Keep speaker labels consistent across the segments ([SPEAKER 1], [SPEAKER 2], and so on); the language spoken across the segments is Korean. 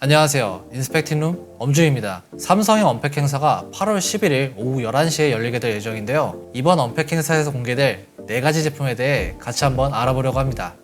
[SPEAKER 1] 안녕하세요. 인스펙팅룸 엄주입니다. 삼성의 언팩 행사가 8월 11일 오후 11시에 열리게 될 예정인데요. 이번 언팩 행사에서 공개될 4가지 제품에 대해 같이 한번 알아보려고 합니다.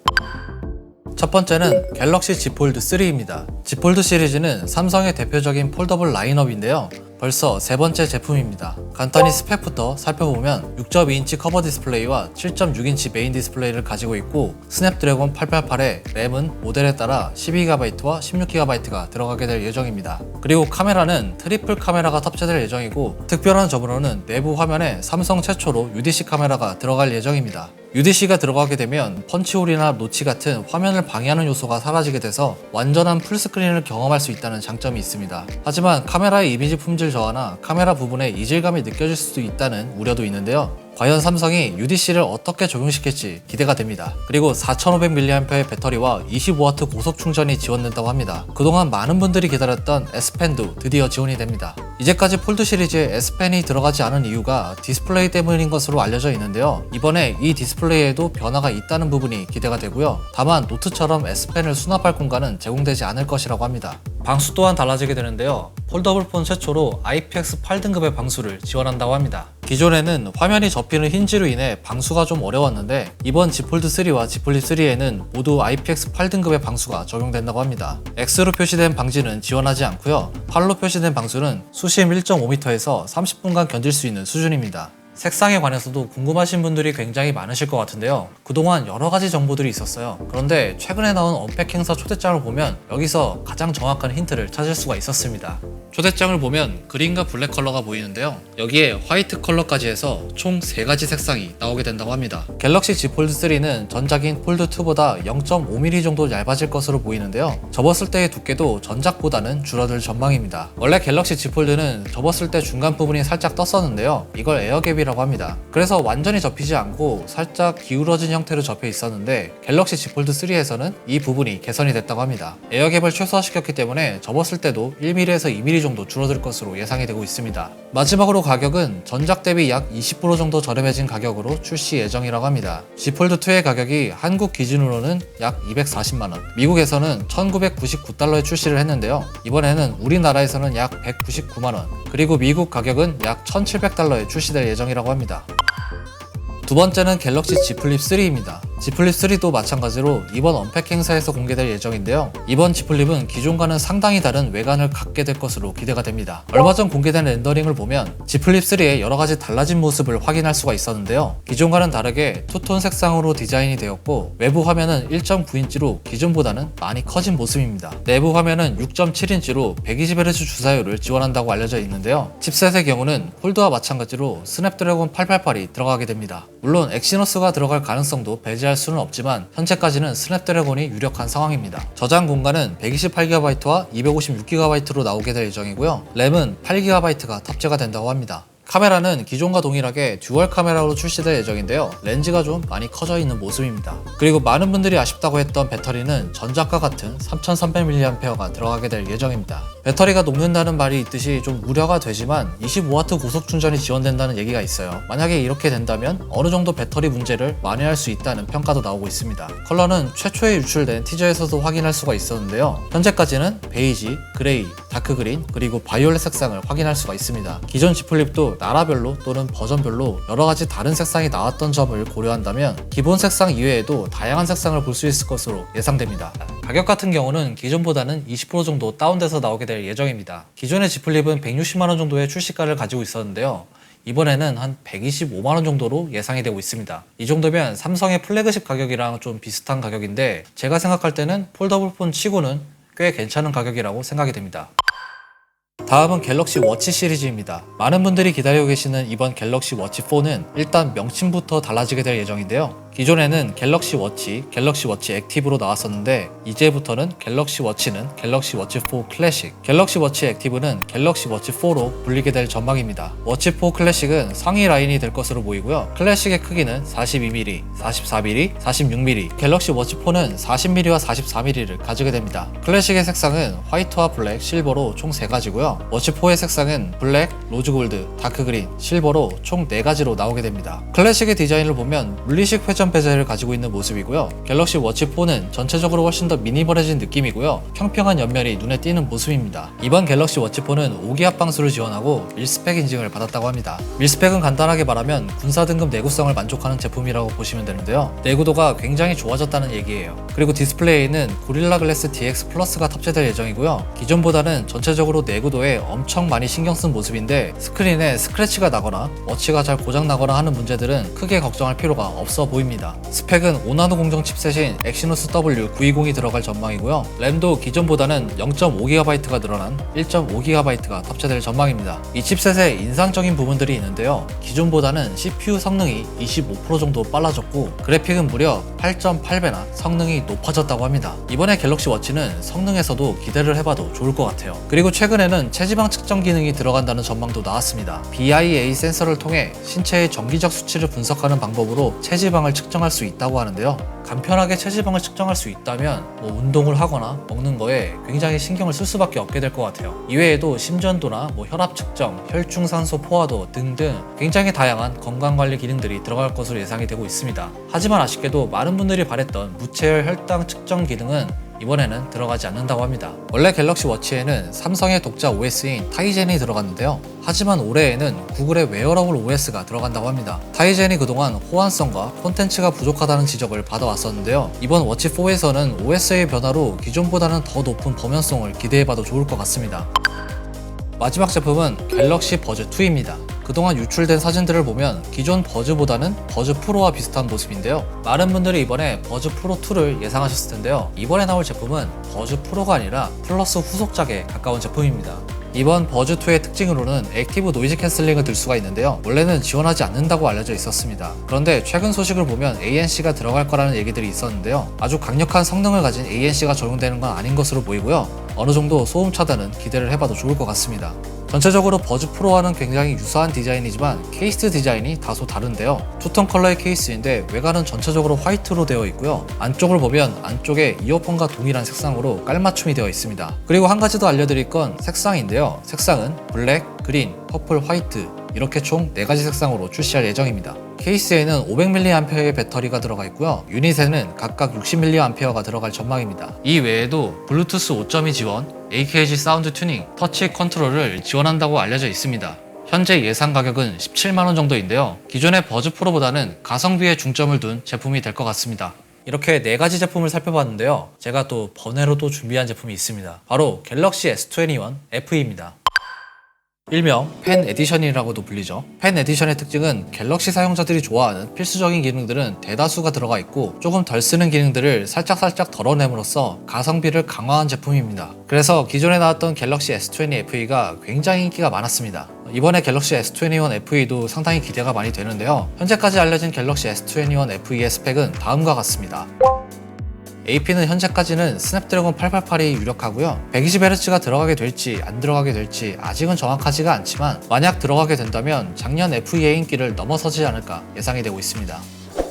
[SPEAKER 1] 첫 번째는 갤럭시 Z 폴드 3입니다. Z 폴드 시리즈는 삼성의 대표적인 폴더블 라인업인데요. 벌써 세 번째 제품입니다. 간단히 스펙부터 살펴보면 6.2인치 커버 디스플레이와 7.6인치 메인 디스플레이를 가지고 있고 스냅드래곤 888에 램은 모델에 따라 12GB와 16GB가 들어가게 될 예정입니다. 그리고 카메라는 트리플 카메라가 탑재될 예정이고 특별한 점으로는 내부 화면에 삼성 최초로 UDC 카메라가 들어갈 예정입니다. UDC가 들어가게 되면 펀치홀이나 노치 같은 화면을 방해하는 요소가 사라지게 돼서 완전한 풀스크린을 경험할 수 있다는 장점이 있습니다. 하지만 카메라의 이미지 품질 저하나 카메라 부분에 이질감이 느껴질 수도 있다는 우려도 있는데요. 과연 삼성이 UDC를 어떻게 적용시킬지 기대가 됩니다. 그리고 4500mAh의 배터리와 25W 고속 충전이 지원된다고 합니다. 그동안 많은 분들이 기다렸던 S펜도 드디어 지원이 됩니다. 이제까지 폴드 시리즈에 S펜이 들어가지 않은 이유가 디스플레이 때문인 것으로 알려져 있는데요. 이번에 이 디스플레이에도 변화가 있다는 부분이 기대가 되고요. 다만 노트처럼 S펜을 수납할 공간은 제공되지 않을 것이라고 합니다. 방수 또한 달라지게 되는데요. 폴더블 폰 최초로 IPX 8등급의 방수를 지원한다고 합니다. 기존에는 화면이 접히는 힌지로 인해 방수가 좀 어려웠는데 이번 Z 폴드 3와 Z 폴립 3에는 모두 IPX 8등급의 방수가 적용된다고 합니다. X로 표시된 방지는 지원하지 않고요. 8로 표시된 방수는 수심 1.5m에서 30분간 견딜 수 있는 수준입니다. 색상에 관해서도 궁금하신 분들이 굉장히 많으실 것 같은데요. 그동안 여러 가지 정보들이 있었어요. 그런데 최근에 나온 언팩 행사 초대장을 보면 여기서 가장 정확한 힌트를 찾을 수가 있었습니다. 초대장을 보면 그린과 블랙 컬러가 보이는데요. 여기에 화이트 컬러까지 해서 총 3가지 색상이 나오게 된다고 합니다. 갤럭시 Z 폴드 3는 전작인 폴드 2보다 0.5mm 정도 얇아질 것으로 보이는데요. 접었을 때의 두께도 전작보다는 줄어들 전망입니다. 원래 갤럭시 Z 폴드는 접었을 때 중간 부분이 살짝 떴었는데요. 이걸 에어갭이 라고 합니다. 그래서 완전히 접히지 않고 살짝 기울어진 형태로 접혀 있었는데 갤럭시 Z 폴드 3에서는 이 부분이 개선이 됐다고 합니다. 에어갭을 최소화시켰기 때문에 접었을 때도 1mm에서 2mm 정도 줄어들 것으로 예상이 되고 있습니다. 마지막으로 가격은 전작 대비 약 20% 정도 저렴해진 가격으로 출시 예정이라고 합니다. Z 폴드 2의 가격이 한국 기준으로는 약 240만원, 미국에서는 1999달러에 출시를 했는데요. 이번에는 우리나라에서는 약 199만원, 그리고 미국 가격은 약 1700달러에 출시될 예정이라고 합니다. 두 번째는 갤럭시 Z 플립 3입니다. Z 플립 3도 마찬가지로 이번 언팩 행사에서 공개될 예정인데요. 이번 Z 플립은 기존과는 상당히 다른 외관을 갖게 될 것으로 기대가 됩니다. 얼마 전 공개된 렌더링을 보면 Z 플립 3의 여러 가지 달라진 모습을 확인할 수가 있었는데요. 기존과는 다르게 투톤 색상으로 디자인이 되었고 외부 화면은 1.9인치로 기존보다는 많이 커진 모습입니다. 내부 화면은 6.7인치로 120Hz 주사율을 지원한다고 알려져 있는데요. 칩셋의 경우는 폴드와 마찬가지로 스냅드래곤 888이 들어가게 됩니다. 물론 엑시너스가 들어갈 가능성도 배제할 수는 없지만 현재까지는 스냅드래곤이 유력한 상황입니다. 저장 공간은 128GB와 256GB로 나오게 될 예정이고요. 램은 8GB가 탑재가 된다고 합니다. 카메라는 기존과 동일하게 듀얼 카메라로 출시될 예정인데요. 렌즈가 좀 많이 커져 있는 모습입니다. 그리고 많은 분들이 아쉽다고 했던 배터리는 전작과 같은 3300mAh가 들어가게 될 예정입니다. 배터리가 녹는다는 말이 있듯이 좀 우려가 되지만 25W 고속 충전이 지원된다는 얘기가 있어요. 만약에 이렇게 된다면 어느 정도 배터리 문제를 만회할 수 있다는 평가도 나오고 있습니다. 컬러는 최초에 유출된 티저에서도 확인할 수가 있었는데요. 현재까지는 베이지, 그레이, 다크그린, 그리고 바이올렛 색상을 확인할 수가 있습니다. 기존 Z 플립도 나라별로 또는 버전별로 여러 가지 다른 색상이 나왔던 점을 고려한다면 기본 색상 이외에도 다양한 색상을 볼 수 있을 것으로 예상됩니다. 가격 같은 경우는 기존보다는 20% 정도 다운돼서 나오게 될 예정입니다. 기존의 Z 플립은 160만원 정도의 출시가를 가지고 있었는데요. 이번에는 한 125만원 정도로 예상이 되고 있습니다. 이 정도면 삼성의 플래그십 가격이랑 좀 비슷한 가격인데 제가 생각할 때는 폴더블폰 치고는 꽤 괜찮은 가격이라고 생각이 됩니다. 다음은 갤럭시 워치 시리즈입니다. 많은 분들이 기다리고 계시는 이번 갤럭시 워치 4는 일단 명칭부터 달라지게 될 예정인데요. 기존에는 갤럭시 워치, 갤럭시 워치 액티브로 나왔었는데 이제부터는 갤럭시 워치는 갤럭시 워치 4 클래식, 갤럭시 워치 액티브는 갤럭시 워치 4로 불리게 될 전망입니다. 워치 4 클래식은 상위 라인이 될 것으로 보이고요. 클래식의 크기는 42mm, 44mm, 46mm, 갤럭시 워치 4는 40mm와 44mm를 가지게 됩니다. 클래식의 색상은 화이트와 블랙, 실버로 총 3가지고요. 워치 4의 색상은 블랙, 로즈 골드, 다크 그린, 실버로 총 4가지로 나오게 됩니다. 클래식의 디자인을 보면 물리식 회전 일직선 베젤을 가지고 있는 모습이고요. 갤럭시 워치 4는 전체적으로 훨씬 더 미니멀해진 느낌이고요. 평평한 옆면이 눈에 띄는 모습입니다. 이번 갤럭시 워치 4는 5기 합방수를 지원하고 밀스펙 인증을 받았다고 합니다. 밀스펙은 간단하게 말하면 군사 등급 내구성을 만족하는 제품이라고 보시면 되는데요. 내구도가 굉장히 좋아졌다는 얘기예요. 그리고 디스플레이에는 고릴라 글래스 DX 플러스가 탑재될 예정이고요. 기존보다는 전체적으로 내구도에 엄청 많이 신경 쓴 모습인데 스크린에 스크래치가 나거나 워치가 잘 고장 나거나 하는 문제들은 크게 걱정할 필요가 없어 보입니다. 스펙은 5나노 공정 칩셋인 엑시노스 W920이 들어갈 전망이고요. 램도 기존보다는 0.5GB가 늘어난 1.5GB가 탑재될 전망입니다. 이 칩셋에 인상적인 부분들이 있는데요. 기존보다는 CPU 성능이 25% 정도 빨라졌고 그래픽은 무려 8.8배나 성능이 높아졌다고 합니다. 이번에 갤럭시 워치는 성능에서도 기대를 해봐도 좋을 것 같아요. 그리고 최근에는 체지방 측정 기능이 들어간다는 전망도 나왔습니다. BIA 센서를 통해 신체의 정기적 수치를 분석하는 방법으로 체지방을 측 정할 수 있다고 하는데요. 간편하게 체지방을 측정할 수 있다면 뭐 운동을 하거나 먹는 거에 굉장히 신경을 쓸 수밖에 없게 될 것 같아요. 이외에도 심전도나 뭐 혈압 측정, 혈중산소 포화도 등등 굉장히 다양한 건강관리 기능들이 들어갈 것으로 예상이 되고 있습니다. 하지만 아쉽게도 많은 분들이 바랬던 무체열 혈당 측정 기능은 이번에는 들어가지 않는다고 합니다. 원래 갤럭시 워치에는 삼성의 독자 OS인 타이젠이 들어갔는데요. 하지만 올해에는 구글의 웨어러블 OS가 들어간다고 합니다. 타이젠이 그동안 호환성과 콘텐츠가 부족하다는 지적을 받아왔었는데요. 이번 워치 4에서는 OS의 변화로 기존보다는 더 높은 범연성을 기대해봐도 좋을 것 같습니다. 마지막 제품은 갤럭시 버즈 2입니다. 그동안 유출된 사진들을 보면 기존 버즈보다는 버즈 프로와 비슷한 모습인데요. 많은 분들이 이번에 버즈 프로 2를 예상하셨을 텐데요. 이번에 나올 제품은 버즈 프로가 아니라 플러스 후속작에 가까운 제품입니다. 이번 버즈2의 특징으로는 액티브 노이즈 캔슬링을 들 수가 있는데요. 원래는 지원하지 않는다고 알려져 있었습니다. 그런데 최근 소식을 보면 ANC가 들어갈 거라는 얘기들이 있었는데요. 아주 강력한 성능을 가진 ANC가 적용되는 건 아닌 것으로 보이고요. 어느 정도 소음 차단은 기대를 해봐도 좋을 것 같습니다. 전체적으로 버즈 프로와는 굉장히 유사한 디자인이지만 케이스 디자인이 다소 다른데요. 투톤 컬러의 케이스인데 외관은 전체적으로 화이트로 되어 있고요. 안쪽을 보면 안쪽에 이어폰과 동일한 색상으로 깔맞춤이 되어 있습니다. 그리고 한 가지 더 알려드릴 건 색상인데요. 색상은 블랙, 그린, 퍼플, 화이트 이렇게 총 4가지 색상으로 출시할 예정입니다. 케이스에는 500mAh의 배터리가 들어가 있고요. 유닛에는 각각 60mAh가 들어갈 전망입니다. 이 외에도 블루투스 5.2 지원, AKG 사운드 튜닝, 터치 컨트롤을 지원한다고 알려져 있습니다. 현재 예상 가격은 17만원 정도인데요. 기존의 버즈 프로보다는 가성비에 중점을 둔 제품이 될 것 같습니다. 이렇게 네 가지 제품을 살펴봤는데요. 제가 또 번외로 또 준비한 제품이 있습니다. 바로 갤럭시 S21 FE입니다. 일명 펜 에디션이라고도 불리죠. 펜 에디션의 특징은 갤럭시 사용자들이 좋아하는 필수적인 기능들은 대다수가 들어가 있고 조금 덜 쓰는 기능들을 살짝살짝 덜어냄으로써 가성비를 강화한 제품입니다. 그래서 기존에 나왔던 갤럭시 S20 FE가 굉장히 인기가 많았습니다. 이번에 갤럭시 S21 FE도 상당히 기대가 많이 되는데요. 현재까지 알려진 갤럭시 S21 FE의 스펙은 다음과 같습니다. AP는 현재까지는 스냅드래곤 888이 유력하고요. 120Hz가 들어가게 될지 안 들어가게 될지 아직은 정확하지가 않지만 만약 들어가게 된다면 작년 FE의 인기를 넘어서지 않을까 예상이 되고 있습니다.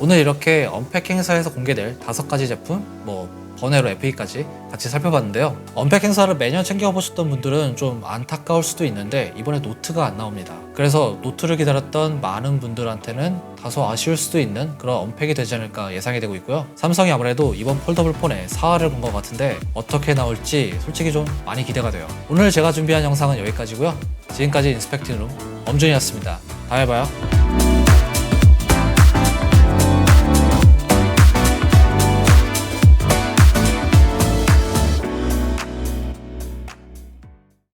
[SPEAKER 1] 오늘 이렇게 언팩 행사에서 공개될 다섯 가지 제품, 뭐 번외로 FE까지 같이 살펴봤는데요. 언팩 행사를 매년 챙겨보셨던 분들은 좀 안타까울 수도 있는데 이번에 노트가 안 나옵니다. 그래서 노트를 기다렸던 많은 분들한테는 다소 아쉬울 수도 있는 그런 언팩이 되지 않을까 예상이 되고 있고요. 삼성이 아무래도 이번 폴더블 폰에 사활을 본 것 같은데 어떻게 나올지 솔직히 좀 많이 기대가 돼요. 오늘 제가 준비한 영상은 여기까지고요. 지금까지 인스펙팅룸 엄준이었습니다. 다음에 봐요.